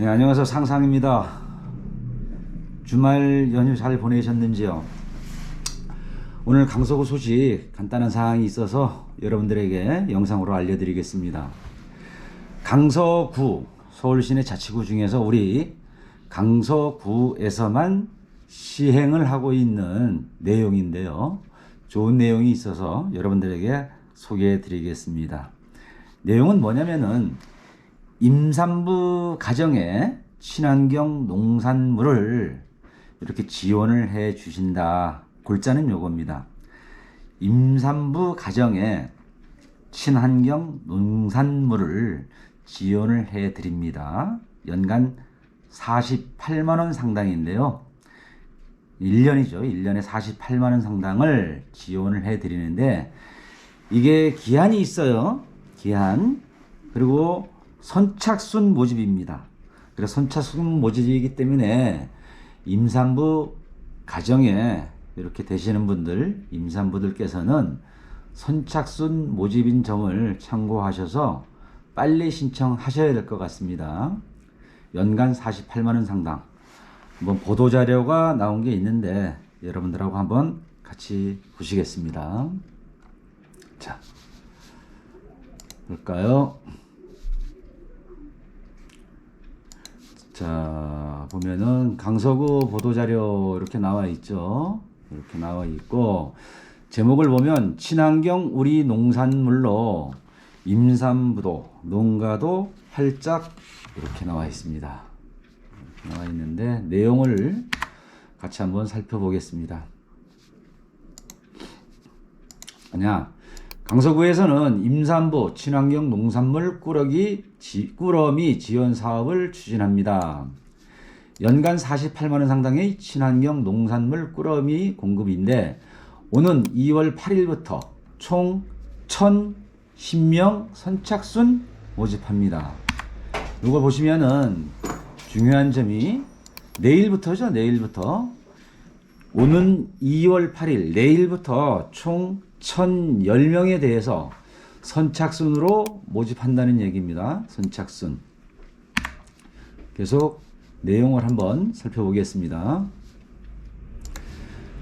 네, 안녕하세요. 상상입니다. 주말 연휴 잘 보내셨는지요? 오늘 강서구 소식 간단한 사항이 있어서 여러분들에게 영상으로 알려드리겠습니다. 강서구 서울시내 자치구 중에서 우리 강서구에서만 시행을 하고 있는 내용인데요. 좋은 내용이 있어서 여러분들에게 소개해 드리겠습니다. 내용은 뭐냐면은 임산부 가정에 친환경 농산물을 이렇게 지원을 해 주신다. 골자는 요겁니다. 임산부 가정에 친환경 농산물을 지원을 해 드립니다. 연간 48만 원 상당인데요. 1년이죠. 1년에 48만 원 상당을 지원을 해 드리는데 이게 기한이 있어요. 기한. 그리고 선착순 모집입니다. 그래서 선착순 모집이기 때문에 임산부 가정에 이렇게 되시는 분들, 임산부들께서는 선착순 모집인 점을 참고하셔서 빨리 신청하셔야 될 것 같습니다. 연간 48만 원 상당. 한번 보도 자료가 나온 게 있는데 여러분들하고 한번 같이 보시겠습니다. 자, 볼까요? 자, 보면은 강서구 보도자료 이렇게 나와 있죠. 이렇게 나와 있고, 제목을 보면 친환경 우리 농산물로 임산부도, 농가도 활짝 이렇게 나와 있습니다. 이렇게 나와 있는데, 내용을 같이 한번 살펴보겠습니다. 아냐, 강서구에서는 임산부 친환경 농산물 꾸러기 지, 꾸러미 지원 사업을 추진합니다. 연간 48만 원 상당의 친환경 농산물 꾸러미 공급인데 오는 2월 8일부터 총 1,010명 선착순 모집합니다. 이거 보시면은 중요한 점이 내일부터죠. 내일부터 오는 2월 8일 내일부터 총 1,010명에 대해서 선착순으로 모집한다는 얘기입니다. 선착순. 계속 내용을 한번 살펴보겠습니다.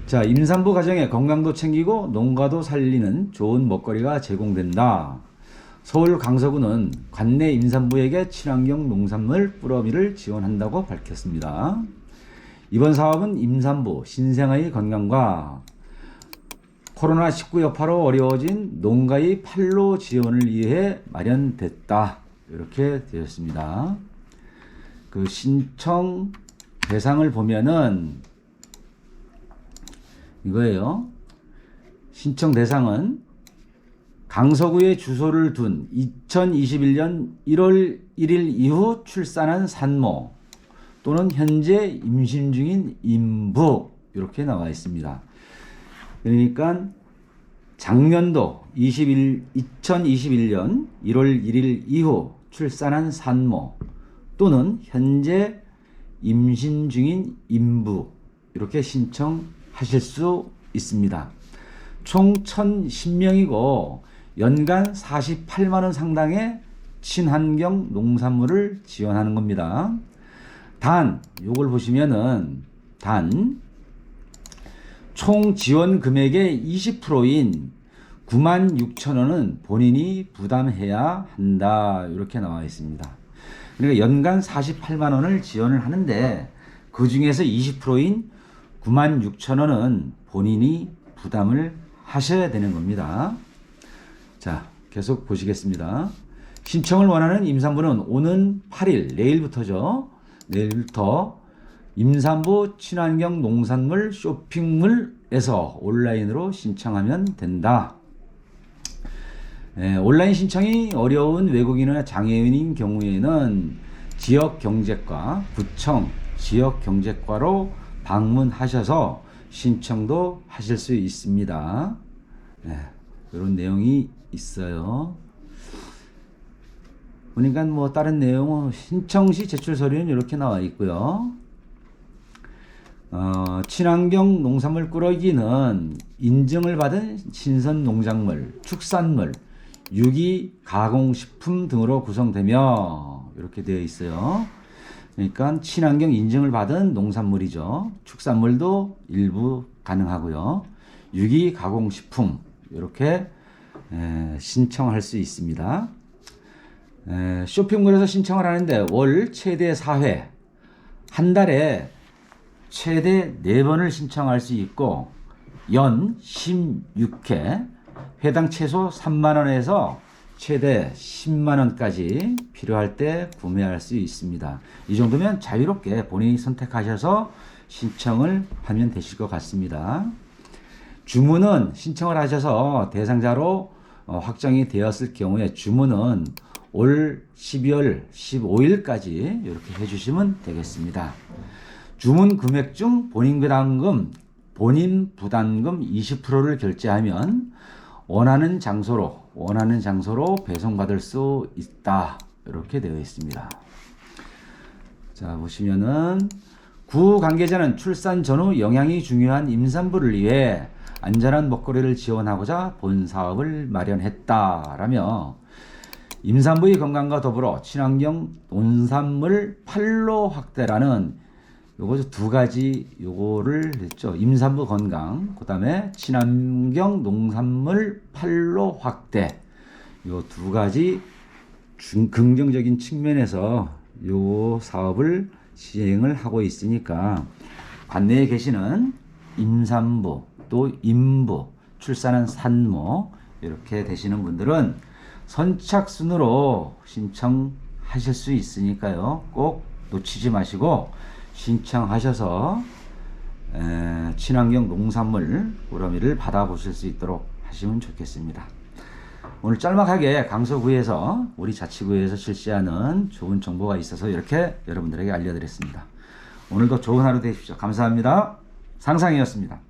자, 임산부 가정의 건강도 챙기고 농가도 살리는 좋은 먹거리가 제공된다. 서울 강서구는 관내 임산부에게 친환경 농산물 뿌러미를 지원한다고 밝혔습니다. 이번 사업은 임산부, 신생아의 건강과 코로나19 여파로 어려워진 농가의 판로 지원을 위해 마련됐다. 이렇게 되었습니다. 그 신청 대상을 보면은 이거예요. 신청 대상은 강서구에 주소를 둔 2021년 1월 1일 이후 출산한 산모 또는 현재 임신 중인 인부 이렇게 나와 있습니다. 그러니까 작년도 21, 2021년 1월 1일 이후 출산한 산모 또는 현재 임신 중인 인부 이렇게 신청하실 수 있습니다. 총 1,010명이고 연간 48만 원 상당의 친환경 농산물을 지원하는 겁니다. 단 요걸 보시면은 단 총 지원 금액의 20%인 9만 6천 원은 본인이 부담해야 한다. 이렇게 나와 있습니다. 그러니까 연간 48만 원을 지원을 하는데 그 중에서 20%인 9만 6천 원은 본인이 부담을 하셔야 되는 겁니다. 자, 계속 보시겠습니다. 신청을 원하는 임산부는 오는 8일, 내일부터죠. 내일부터 임산부 친환경 농산물 쇼핑몰에서 온라인으로 신청하면 된다. 예, 온라인 신청이 어려운 외국인이나 장애인인 경우에는 지역 경제과, 구청, 지역 경제과로 방문하셔서 신청도 하실 수 있습니다. 예, 이런 내용이 있어요. 보니까 뭐 다른 내용은 신청 시 제출 서류는 이렇게 나와 있고요. 어, 친환경 농산물 꾸러기는 인증을 받은 신선 농작물, 축산물, 유기 가공식품 등으로 구성되며 이렇게 되어 있어요. 그러니까 친환경 인증을 받은 농산물이죠. 축산물도 일부 가능하고요. 유기 가공식품 이렇게 에, 신청할 수 있습니다. 에, 쇼핑몰에서 신청을 하는데 월 최대 4회, 한 달에 최대 4번을 신청할 수 있고 연 16회, 회당 최소 3만 원에서 최대 10만 원까지 필요할 때 구매할 수 있습니다. 이 정도면 자유롭게 본인이 선택하셔서 신청을 하면 되실 것 같습니다. 주문은 신청을 하셔서 대상자로 어, 확정이 되었을 경우에 주문은 올 12월 15일까지 이렇게 해주시면 되겠습니다. 주문 금액 중 본인 부담금, 본인 부담금 20%를 결제하면 원하는 장소로, 원하는 장소로 배송받을 수 있다. 이렇게 되어 있습니다. 자, 보시면은 구 관계자는 출산 전후 영양이 중요한 임산부를 위해 안전한 먹거리를 지원하고자 본 사업을 마련했다라며 임산부의 건강과 더불어 친환경 농산물 판로 확대라는 요거 두 가지 요거를 했죠. 임산부 건강, 그다음에 친환경 농산물 판로 확대. 요 두 가지 중, 긍정적인 측면에서 요 사업을 시행을 하고 있으니까 관내에 계시는 임산부 또 임부 출산한 산모 이렇게 되시는 분들은 선착순으로 신청하실 수 있으니까요 꼭 놓치지 마시고 신청하셔서 에, 친환경 농산물 꾸러미를 받아보실 수 있도록 하시면 좋겠습니다. 오늘 짤막하게 강서구에서 우리 자치구에서 실시하는 좋은 정보가 있어서 이렇게 여러분들에게 알려드렸습니다. 오늘도 좋은 하루 되십시오. 감사합니다. 상상이었습니다.